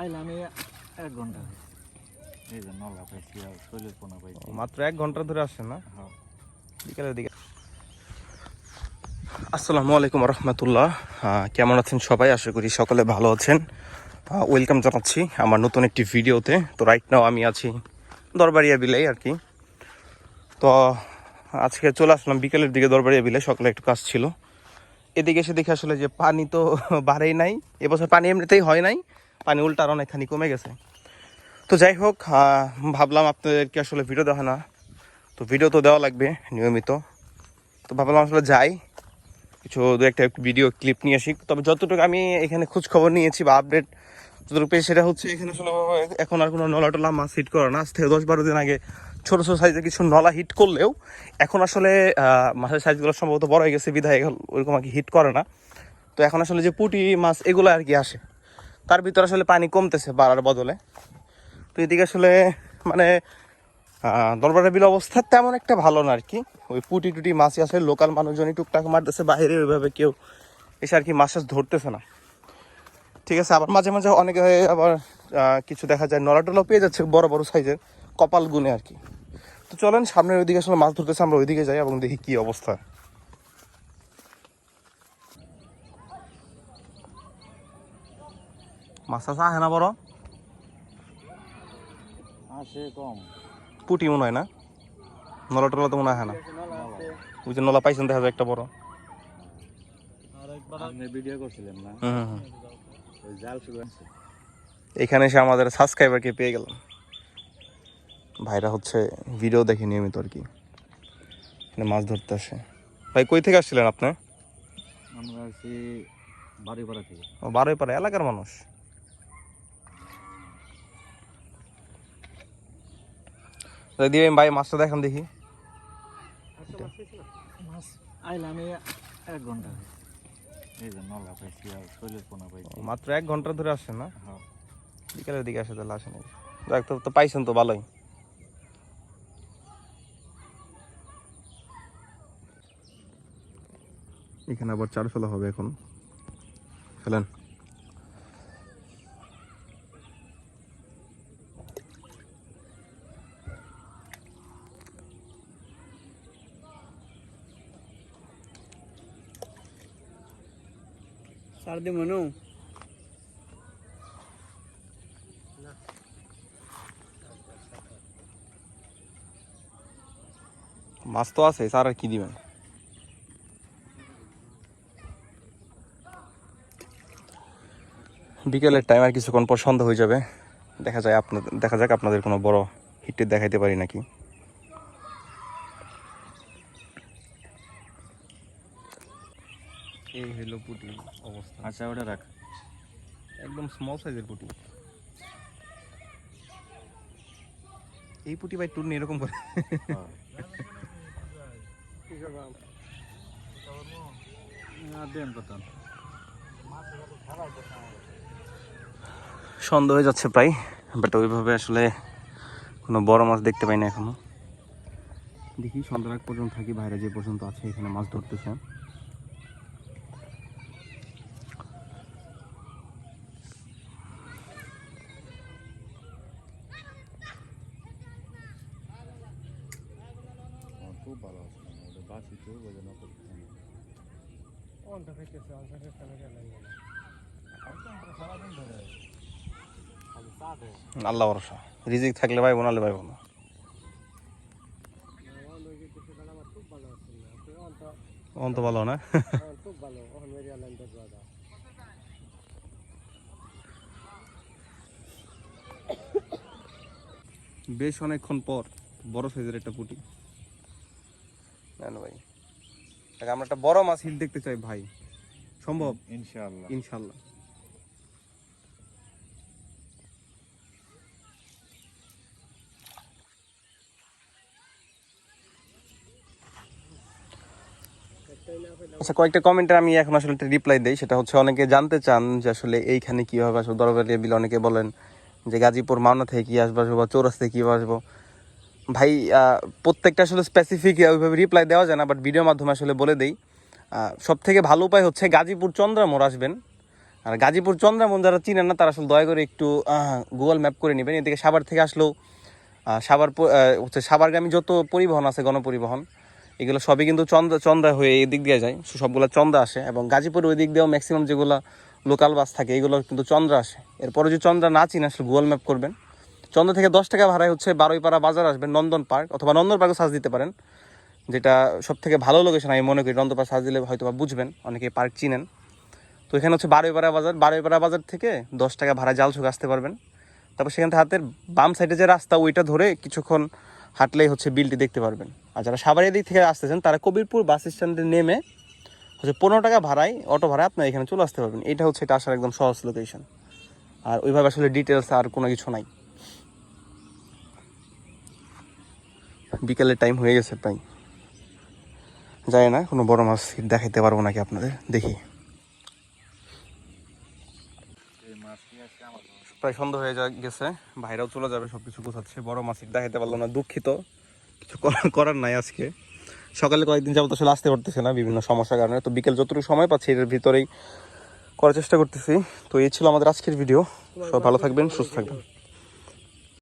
আইলাম এক ঘণ্টা এই যে নলা পাইছি আর শৈলের পোনা পাইছি। মাত্র এক ঘণ্টা ধরে আসছেন না? হ্যাঁ। বিকেলের দিকে। আসসালামু আলাইকুম রহমতুল্লাহ। কেমন আছেন সবাই? আশা করি সকলে ভালো আছেন। ওয়েলকাম জানাচ্ছি আমার নতুন একটি ভিডিওতে। তো রাইট নাও আমি আছি দরবারিয়া বিলাই আর কি। তো আজকে চলে আসলাম বিকেলের দিকে দরবারিয়া বিলে। সকালে একটু কাজ ছিল। এদিকে এসে দেখে আসলে যে পানি তো বাড়েই নাই। এবছর পানি এমনিতেই হয় নাই। পানি উল্টার অনেকখানি কমে গেছে। তো যাই হোক ভাবলাম আপনাদেরকে আসলে ভিডিও দেওয়া না তো ভিডিও তো দেওয়া লাগবে, নিয়মিত। তো ভাবলাম আসলে যাই। কিছু দু একটা ভিডিও ক্লিপ নিয়ে আসি। তবে যতটুকু আমি এখানে খোঁজ খবর নিয়েছি বা আপডেট যতটুকু পেয়েছি, সেটা হচ্ছে এখানে আসলে এখন আর কোনো নলা টলা মাছ হিট করে না। আজ থেকে দশ বারো দিন আগে ছোটো ছোটো সাইজের কিছু নলা হিট করলেও এখন আসলে মাছের সাইজগুলো সম্ভবত বড় হয়ে গেছে, বিধায় ওইরকম আর কি হিট করে না। তো এখন আসলে যে পুঁটি মাছ, এগুলো আর কি আসে। তার ভিতরে আসলে পানি কমতেছে বাড়ার বদলে। তো এদিকে আসলে মানে দরবারের বিল অবস্থা তেমন একটা ভালো না আর কি ওই পুটি টুটি মাছই আছে, লোকাল মানুষজনই টুকটাক মারতেছে, বাইরে ওইভাবে কেউ এসে আর কি মাছ টাছ ধরতেছে না। ঠিক আছে, আবার মাঝে মাঝে অনেকে আবার কিছু দেখা যায় নলা টলা পেয়ে যাচ্ছে বড় বড় সাইজের কপাল গুনে আর কি তো চলেন, সামনের ওইদিকে আসলে মাছ ধরতেছে, আমরা ওইদিকে যাই এবং দেখি কি অবস্থা। মাছ টাছ আহে না বড়? আসে কম। পুটি মনে হয় না? নলা টলা তো মনে হয় না? ওই যে নলা পাইছেন দেখা যায় একটা বড়। ভিডিও করছিলেন না? হুম হুম হুম। ওই জাল শুরু এখানে এসে আমাদের সাবস্ক্রাইবারকে পেয়ে গেলাম। ভাইরা হচ্ছে ভিডিও দেখে নিয়মিত আর কি। মাছ ধরতে আসে। ভাই কই থেকে আসছিলেন আপনি? আমরা আছি বাড়িপাড়া থেকে। ও, এলাকার মানুষ? দিয়ে ভাই মাছটা দেখান দেখি। মাছ আইলাম এই এক ঘণ্টা। এই যে নলা পাইছি আর শৈলের পোনা পাইছি। ও, মাত্র এক ঘণ্টা ধরে আসছেন না? হ্যাঁ। বিকালের দিকে আসে তাহলে আসেন যাক তো তো পাইছেন তো ভালোই। এখানে আবার চার ফেলা হবে এখন। ফেলেন। মনু মাছ তো আছে, স্যার, আর কি দিবেন? বিকেলের টাইম আর কিছুক্ষণ পর সন্ধ্যা হয়ে যাবে। দেখা যায় আপনাদের দেখা যাক আপনাদের কোনো বড় হিটটি দেখাইতে পারি নাকি। এই হলো পুটি অবস্থা আচ্ছা ওটা রাখ। একদম স্মল সাইজের পুটি। এই পুটি ভাই টুর্নি এরকম করে। হ্যাঁ সন্ধ্যা হয়ে যাচ্ছে প্রায় বাট ওইভাবে আসলে কোনো বড় মাছ দেখতে পাই না এখনও। দেখি সন্ধ্যা পর্যন্ত থাকি বাইরে যে পর্যন্ত আছে এখানে মাছ ধরতেছে। খুব ভালো আছে মানে ওদের বাসি কেউ বোঝে না করতে অন্টা খাইতেছে অন্টা সারাদিন ধরে আল্লাহ ভরসা। রিজিক থাকলে ভাই বোনালে ভাই বোনা। অন্ত ভালো না? খুব ভালো বেশ অনেকক্ষণ পর বড় সাইজের একটা পুটি। নেন ভাই। আমরা একটা বড় মাছ হিল দেখতে চাই ভাই। সম্ভব? ইনশাআল্লাহ। ইনশাল্লাহ আচ্ছা কয়েকটা কমেন্টে আমি এখন আসলে একটা রিপ্লাই দেই। সেটা হচ্ছে অনেকে জানতে চান যে আসলে এইখানে কীভাবে আসব দরবারিয়া বিল অনেকে বলেন যে গাজীপুর মাওনা থেকে কী আসব আসব বা চৌরাস থেকে কী আসব। ভাই প্রত্যেকটা আসলে স্পেসিফিক ওইভাবে রিপ্লাই দেওয়া যায় না বাট ভিডিওর মাধ্যমে আসলে বলে দেই। সব থেকে ভালো উপায় হচ্ছে গাজীপুর চন্দ্রামোড় আসবেন। আর গাজীপুর চন্দ্রামন যারা চিনেন না, তারা আসলে দয়া করে একটু গুগল ম্যাপ করে নেবেন। এদিকে সাভার থেকে আসলেও সাভার হচ্ছে সাভারগামী যত পরিবহন আছে, গণপরিবহন, এগুলো সবই কিন্তু চন্দ্র, চন্দ্রা হয়ে এই দিক দিয়ে যায়। সবগুলো চন্দ্রা আসে এবং গাজীপুর ওই দিক দিয়েও ম্যাক্সিমাম যেগুলো লোকাল বাস থাকে, এগুলো কিন্তু চন্দ্রা আসে। এরপরে যদি চন্দ্রা না চিনে আসলে গুগল ম্যাপ করবেন। চন্দ্রা থেকে দশ টাকা ভাড়ায় হচ্ছে বারোইপাড়া বাজার আসবেন নন্দন পার্ক, অথবা নন্দন পার্কও সার্চ দিতে পারেন, যেটা সব থেকে ভালো লোকেশন আমি মনে করি। নন্দন পার্ক সার্চ দিলে হয়তো বা বুঝবেন, অনেকে পার্ক চিনেন। তো এখানে হচ্ছে বারোইপাড়া বাজার বারোইপাড়া বাজার থেকে দশ টাকা ভাড়া জালছুক আসতে পারবেন। তারপর সেখান থেকে হাতের বাম সাইডে যে রাস্তা, ওইটা ধরে কিছুক্ষণ হাঁটলেই হচ্ছে বিলটি দেখতে পারবেন। আর যারা সাভারের দিক থেকে আসতেছেন, তারা কবিরপুর বাস স্ট্যান্ডে নেমে হচ্ছে পনেরো টাকা ভাড়ায় অটো ভাড়ায় আপনার এখানে চলে আসতে পারবেন। এটা হচ্ছে এটা আসার একদম সহজ লোকেশন আর ওইভাবে আসলে ডিটেলস আর কোনো কিছু নাই। বিকেলের টাইম হয়ে গেছে প্রায়। যায় না, কোনো বড় মাছ দেখাইতে পারব নাকি আপনাদের? দেখি। প্রায় সন্ধ্যা হয়ে গেছে ভাইরাও চলে যাবে সব কিছু গোছাচ্ছে। বড় মাছ দেখাইতে পারল না, দুঃখিত। কিছু করার- নাই আজকে। সকালে কয়েকদিন যাবত আসলে আসতে পারতেছে না বিভিন্ন সমস্যার কারণে। তো বিকেল যতটুকু সময় পাচ্ছি, এর ভিতরেই করার চেষ্টা করতেছি। তো এই ছিল আমাদের আজকের ভিডিও সব ভালো থাকবেন, সুস্থ থাকবেন।